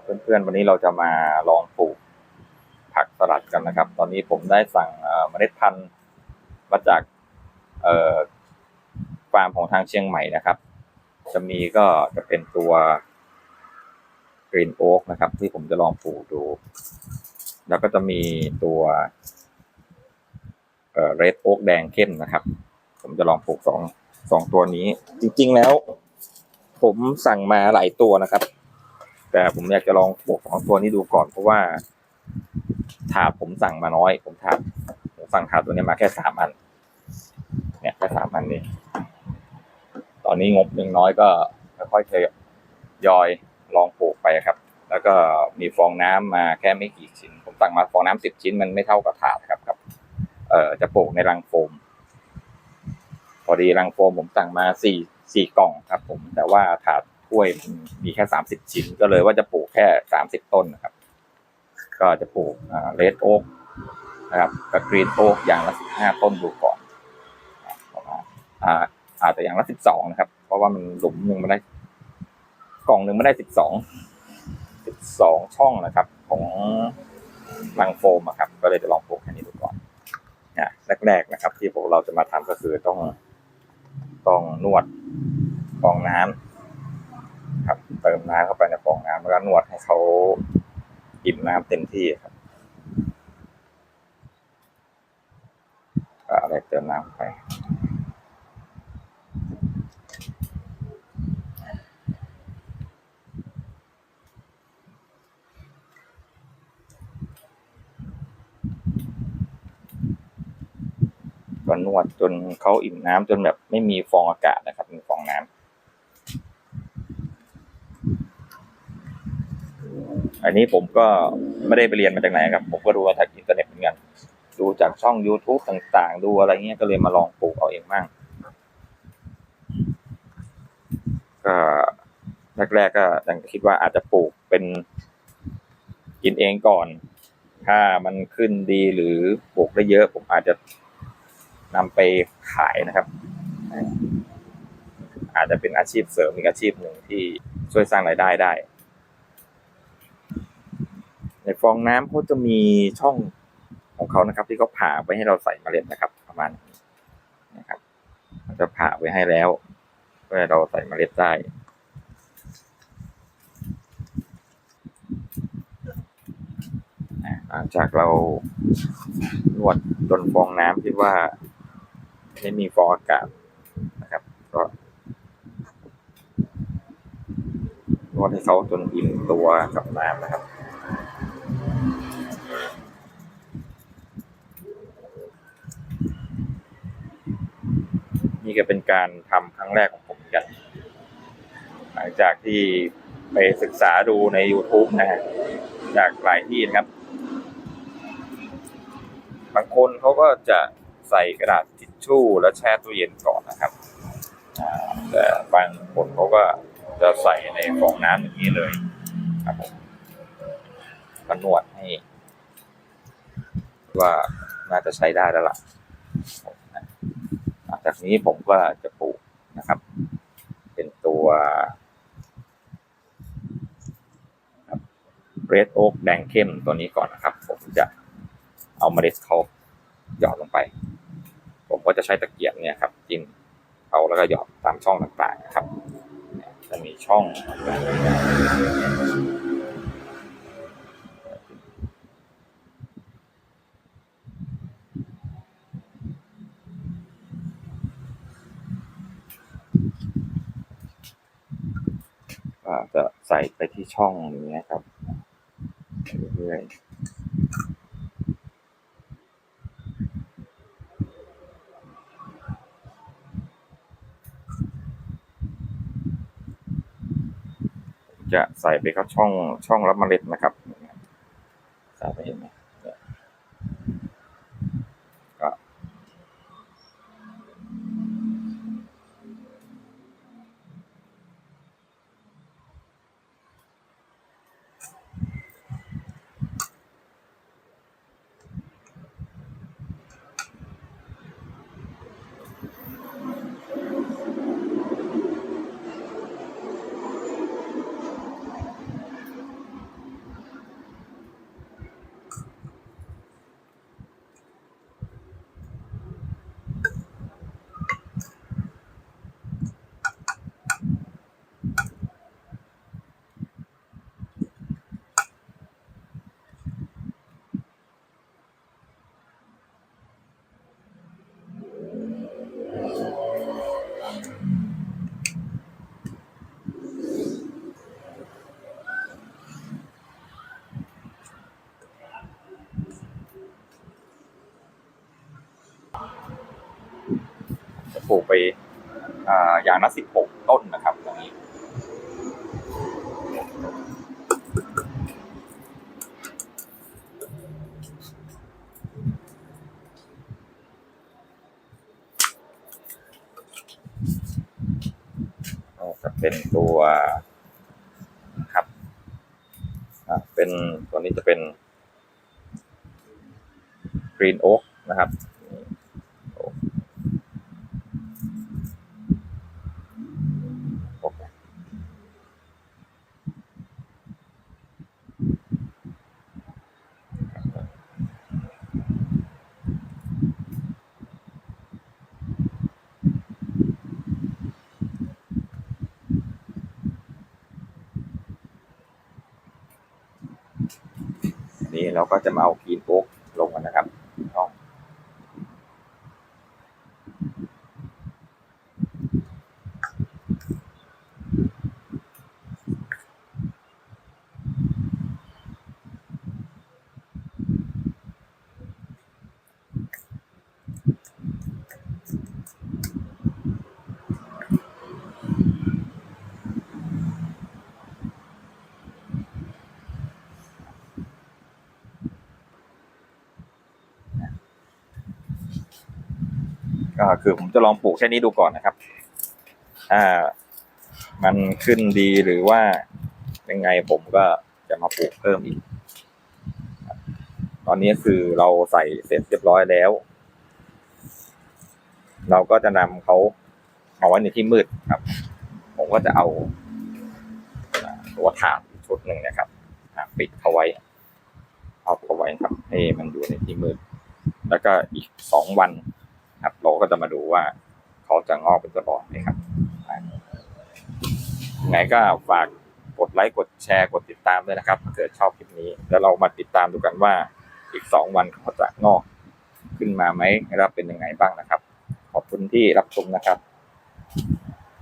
เพื่อนๆ วันนี้เราจะมาลองปลูกผักสลัดกันนะครับ ตอนนี้ผมได้สั่งเมล็ดพันธุ์มาจากฟาร์มของทางเชียงใหม่นะครับ จะมีก็จะเป็นตัวกรีนโอ๊กนะครับ ที่ผมจะลองปลูกดู แล้วก็จะมีตัวเรดโอ๊กแดงเข้มนะครับ ผมจะลองปลูกสองสองตัวนี้ จริงๆแล้ว ผมสั่งมาหลายตัวนะครับ แต่ผมอยากจะลองปลูกสองตัวนี้ดูก่อนเพราะว่าถาดผมสั่งมาน้อย ผมถาดผมสั่งถาดตัวนี้มาแค่สามอัน เนี่ยแค่สามอันนี้ตอนนี้งบยังน้อยก็ค่อยๆทยอยลองปลูกไปครับ แล้วก็มีฟองน้ำมาแค่ไม่กี่ชิ้น ผมสั่งมาฟองน้ำสิบชิ้นมันไม่เท่ากับถาดครับครับ เอ่อจะปลูกในรังโฟม พอดีรังโฟมผมสั่งมาสี่สี่กล่องครับ ผมแต่ว่าถาด ถ้วยมีแค่สามสิบชิ้น ก็เลยว่าจะปลูกแค่สามสิบต้นนะครับ ก็จะปลูกเรดโอ๊กนะครับกับกรีนโอ๊กอย่างละสิบห้าต้นดูก่อนประมาณอ่าอาจจะอย่างละสิบสองนะครับ เพราะว่ามันหลุมหนึ่งมันได้ กล่องหนึ่งไม่ได้สิบสองสิบสองช่องนะครับ ของรังโฟมครับ ก็เลยจะลองปลูกแค่นี้ดูก่อนนะแรกๆนะครับ ที่พวกเราจะมาทำก็คือต้องต้องนวดฟองน้ำครับ เติมน้ำเข้าไปในฟองน้ำแล้วก็นวดให้เขาอิ่มน้ำเต็มที่ครับก็อะไรเติมน้ำไปก็นวดจนเขาอิ่มน้ำจนแบบไม่มีฟองอากาศนะครับมีฟองน้ำ อันนี้ผมก็ไม่ได้ไปเรียนมาจากไหนครับ ผมก็ดูมาจากอินเทอร์เน็ตเหมือนกัน ดูจากช่อง YouTube ต่างๆ ดูอะไรเงี้ยก็เลยมาลองปลูกเอาเองบ้างก็แรกๆก็ยังคิดว่าอาจจะปลูกเป็นกินเองก่อน ถ้ามันขึ้นดีหรือปลูกได้เยอะผมอาจจะนำไปขายนะครับ อาจจะเป็นอาชีพเสริมอีกอาชีพหนึ่งที่ช่วยสร้างรายได้ได้ ในฟองน้ำเขาจะมีช่องของเขานะครับ ที่เขาผ่าไว้ให้เราใส่เมล็ดนะครับ ประมาณนี้นะครับมันจะผ่าไว้ให้แล้วเพื่อเราใส่เมล็ดได้อะหลังจากเรานวดจนฟองน้ำที่ว่าไม่มีฟองอากาศนะครับก็นวดให้เขาจนอิ่มตัวกับน้ำนะครับ นี่ก็เป็นการทำครั้งแรกของผมเหมือนกัน หลังจากที่ไปศึกษาดูใน YouTube นะฮะจากหลายที่นะครับ บางคนเขาก็จะใส่กระดาษทิชชู่แล้วแช่ตู้เย็นก่อนนะครับแต่บางคนเขาก็จะใส่ในฟองน้ำอย่างนี้เลยครับผมก็นวดให้ ว่าน่าจะใช้ได้แล้วล่ะหลัง จากนี้ผมก็จะปลูกนะครับ เป็นตัวเรดโอ๊กแดงเข้มตัวนี้ก่อนนะครับ ผมจะเอาเมล็ดเขาหยอดลงไป ผมก็จะใช้ตะเกียบเนี่ยครับจิ้มเขาแล้วก็หยอดตามช่องต่างๆนะครับ จะมีช่อง จะใส่ไปที่ช่องอย่างเงี้ยครับเรื่อยจะใส่ไปเข้าช่องช่องรับเมล็ดนะครับใส่ไปเห็นไหม ลูกไปอย่างละสิบหกต้นนะครับตรงนี้ก็จะเป็นตัวครับเป็นตัวนี้จะเป็น Green Oak นะครับนี่โอ๊คโอเคอันนี้ เราก็จะมาเอากรีนโอ๊กบช่อง ก็คือผมจะลองปลูกแค่นี้ดูก่อนนะครับ ถ้ามันขึ้นดีหรือว่ายังไงผมก็จะมาปลูกเพิ่มอีก ตอนนี้คือเราใส่เสร็จเรียบร้อยแล้ว เราก็จะนำเขาเอาไว้ในที่มืดครับ ผมก็จะเอาตัวถาดชุดหนึ่งนะครับปิดเขาไว้เอาเขาไว้ครับให้มันอยู่ในที่มืด แล้วก็อีกสองวัน ครับเราก็จะมาดูว่าเขาจะงอกเป็นกระบอกไหมครับยังไงก็ฝากกดไลค์กดแชร์กดติดตามด้วยนะครับถ้าเกิดชอบคลิปนี้ แล้วเรามาติดตามดูกันว่าอีกสองวันเขาจะงอกขึ้นมาไหมรับเป็นยังไงบ้างนะครับ ขอบคุณที่รับชมนะครับ